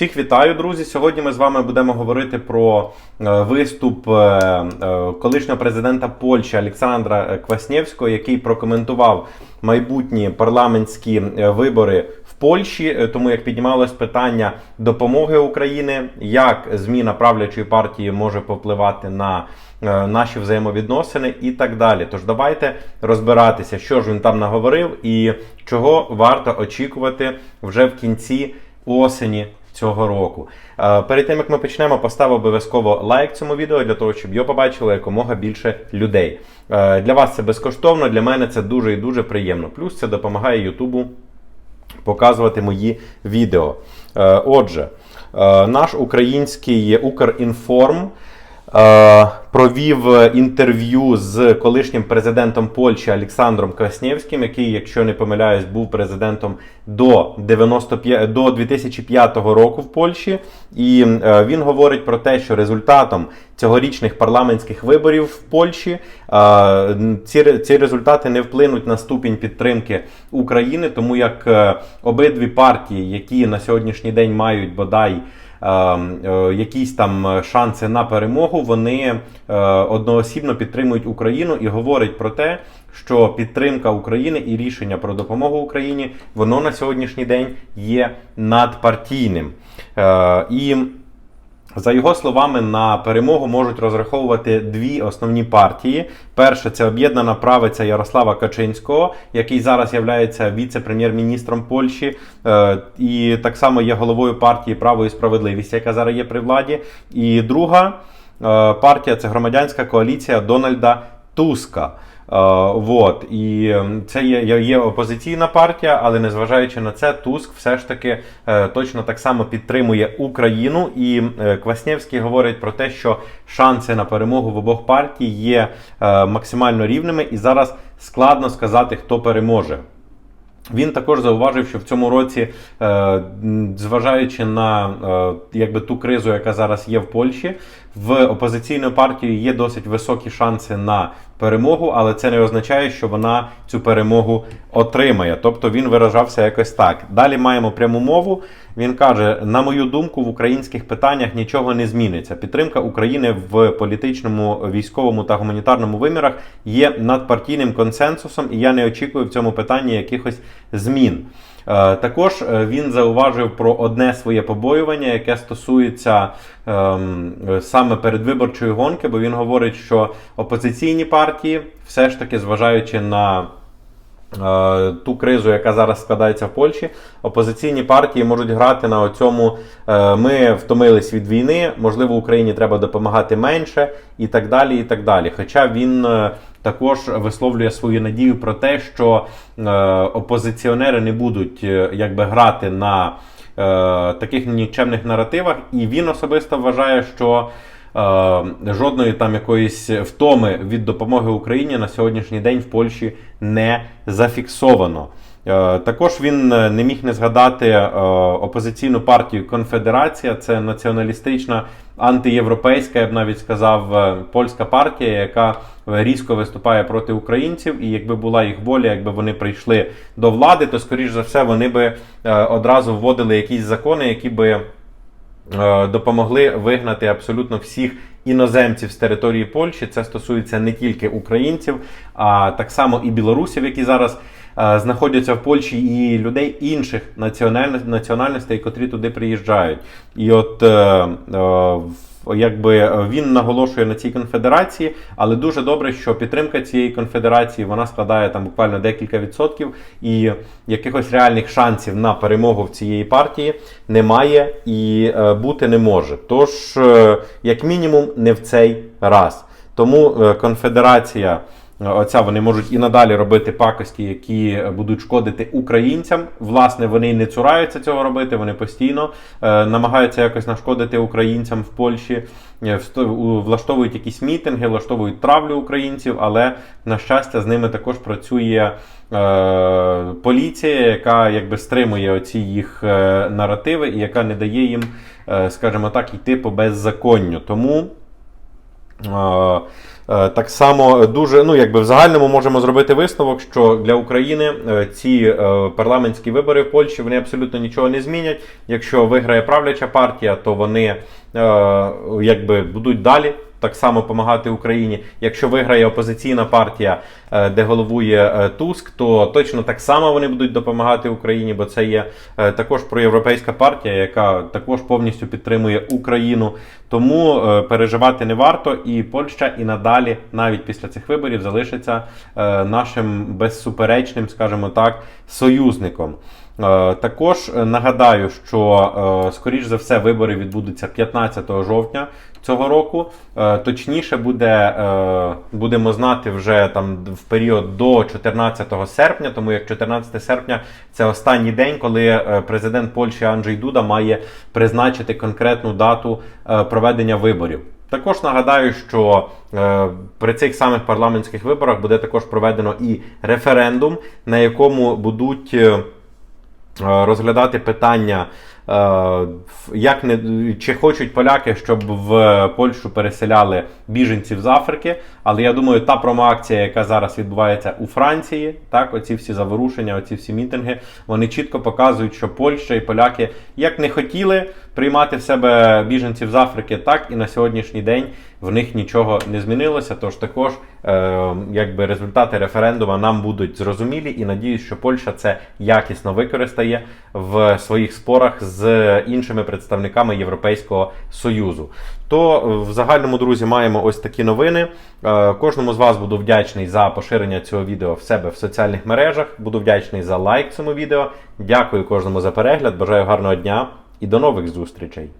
Всіх вітаю, друзі. Сьогодні ми з вами будемо говорити про е, виступ е, е, колишнього президента Польщі Олександра Кваснєвського, який прокоментував майбутні парламентські вибори в Польщі. Тому як піднімалось питання допомоги України, як зміна правлячої партії може повпливати на наші взаємовідносини і так далі. Тож давайте розбиратися, що ж він там наговорив і чого варто очікувати вже в кінці осені цього року. Перед тим як ми почнемо, постав обов'язково лайк цьому відео для того, щоб його побачило якомога більше людей. Для вас це безкоштовно, для мене це дуже і дуже приємно. Плюс це допомагає Ютубу показувати мої відео. Отже, наш український Укрінформ провів інтерв'ю з колишнім президентом Польщі Олександром Кваснєвським, який, якщо не помиляюсь, був президентом до 95, до 2005 року в Польщі. І е, він говорить про те, що результатом цьогорічних парламентських виборів в Польщі е, ці, ці результати не вплинуть на ступінь підтримки України, тому як е, обидві партії, які на сьогоднішній день мають бодай е, е, якісь там е, шанси на перемогу, вони е, одноосібно підтримують Україну і говорять про те, що підтримка України і рішення про допомогу Україні воно на сьогоднішній день є надпартійним. Е, І за його словами, на перемогу можуть розраховувати дві основні партії. Перша це об'єднана правиця Ярослава Качинського, який зараз є віце-прем'єр-міністром Польщі, е, і так само є головою партії Право і справедливість, яка зараз є при владі. І друга е, партія це громадянська коаліція Дональда Туска. Е, вот. І це є, є- опозиційна партія, але незважаючи на це, Туск все ж таки е, точно так само підтримує Україну. І е, Кваснєвський говорить про те, що шанси на перемогу в обох партій є максимально рівними, і зараз складно сказати, хто переможе. Він також зауважив, що в цьому році, е, зважаючи на е, якби ту кризу, яка зараз є в Польщі, в опозиційної партії є досить високі шанси на перемогу, але це не означає, що вона цю перемогу отримає. Тобто він виражався якось так. Далі маємо пряму мову. Він каже: на мою думку, в українських питаннях нічого не зміниться. Підтримка України в політичному, військовому та гуманітарному вимірах є надпартійним консенсусом, і я не очікую в цьому питанні якихось змін. Е, Також е, він зауважив про одне своє побоювання, яке стосується ем, саме передвиборчої гонки, бо він говорить, що опозиційні партії, все ж таки, зважаючи на ту кризу, яка зараз складається в Польщі, опозиційні партії можуть грати на цьому ми втомились від війни, можливо, Україні треба допомагати менше і так далі. і так далі. Хоча він е, також висловлює свою надію про те, що е, опозиціонери не будуть е, якби грати на е, таких нікчемних наративах, і він особисто вважає, що е, жодної там якоїсь втоми від допомоги Україні на сьогоднішній день в Польщі не зафіксовано. Е, Також він е, не міг не згадати е, опозиційну партію Конфедерація. Це націоналістична антиєвропейська, я б навіть сказав, е, польська партія, яка різко виступає проти українців. І якби була їх воля, якби вони прийшли до влади, то скоріш за все вони би е, одразу вводили якісь закони, які би е, допомогли вигнати абсолютно всіх іноземців з території Польщі. Це стосується не тільки українців, а так само і білорусів, які зараз е, знаходяться в Польщі, і людей інших національностей, котрі туди приїжджають. І от е, е, в- Якби він наголошує на цій конфедерації, але дуже добре, що підтримка цієї конфедерації вона складає там буквально декілька відсотків, і якихось реальних шансів на перемогу в цієї партії немає і е, бути не може. Тож, е, як мінімум, не в цей раз. Тому е, конфедерація. Оця вони можуть і надалі робити пакості, які будуть шкодити українцям. Власне, вони не цураються цього робити. Вони постійно е, намагаються якось нашкодити українцям в Польщі, е, влаштовують якісь мітинги, влаштовують травлю українців, але на щастя з ними також працює е, поліція, яка якби стримує оці їх е, наративи і яка не дає їм, е, скажімо так, йти по беззаконню. Тому. Е, Так само дуже, ну якби в загальному можемо зробити висновок, що для України е, ці е, парламентські вибори в Польщі вони абсолютно нічого не змінять. Якщо виграє правляча партія, то вони е, якби будуть далі. Так само допомагати Україні. Якщо виграє опозиційна партія, е, де головує е, Туск, то точно так само вони будуть допомагати Україні, бо це є е, також проєвропейська партія, яка також повністю підтримує Україну. Тому е, переживати не варто, і Польща і надалі, навіть після цих виборів, залишиться е, нашим безсуперечним, скажімо так, союзником. Е, Також е, нагадаю, що е, скоріш за все вибори відбудуться 15 жовтня цього року. Точніше буде, будемо знати вже там в період до 14 серпня, тому як 14 серпня це останній день, коли президент Польщі Анджей Дуда має призначити конкретну дату проведення виборів. Також нагадаю, що е, при цих самих парламентських виборах буде також проведено і референдум, на якому будуть. Е, розглядати питання, як не, чи хочуть поляки, щоб в Польщу переселяли біженців з Африки. Але я думаю, та промоакція, яка зараз відбувається у Франції, так, оці всі заворушення, оці всі мітинги, вони чітко показують, що Польща і поляки як не хотіли приймати в себе біженців з Африки, так і на сьогоднішній день в них нічого не змінилося. Тож також е, якби результати референдуму нам будуть зрозумілі, і надіюсь, що Польща це якісно використає в своїх спорах іншими представниками Європейського Союзу. То е, в загальному, друзі, маємо ось такі новини. Е, Кожному з вас буду вдячний за поширення цього відео в себе в соціальних мережах. Буду вдячний за лайк цьому відео. Дякую кожному за перегляд. Бажаю гарного дня і до нових зустрічей.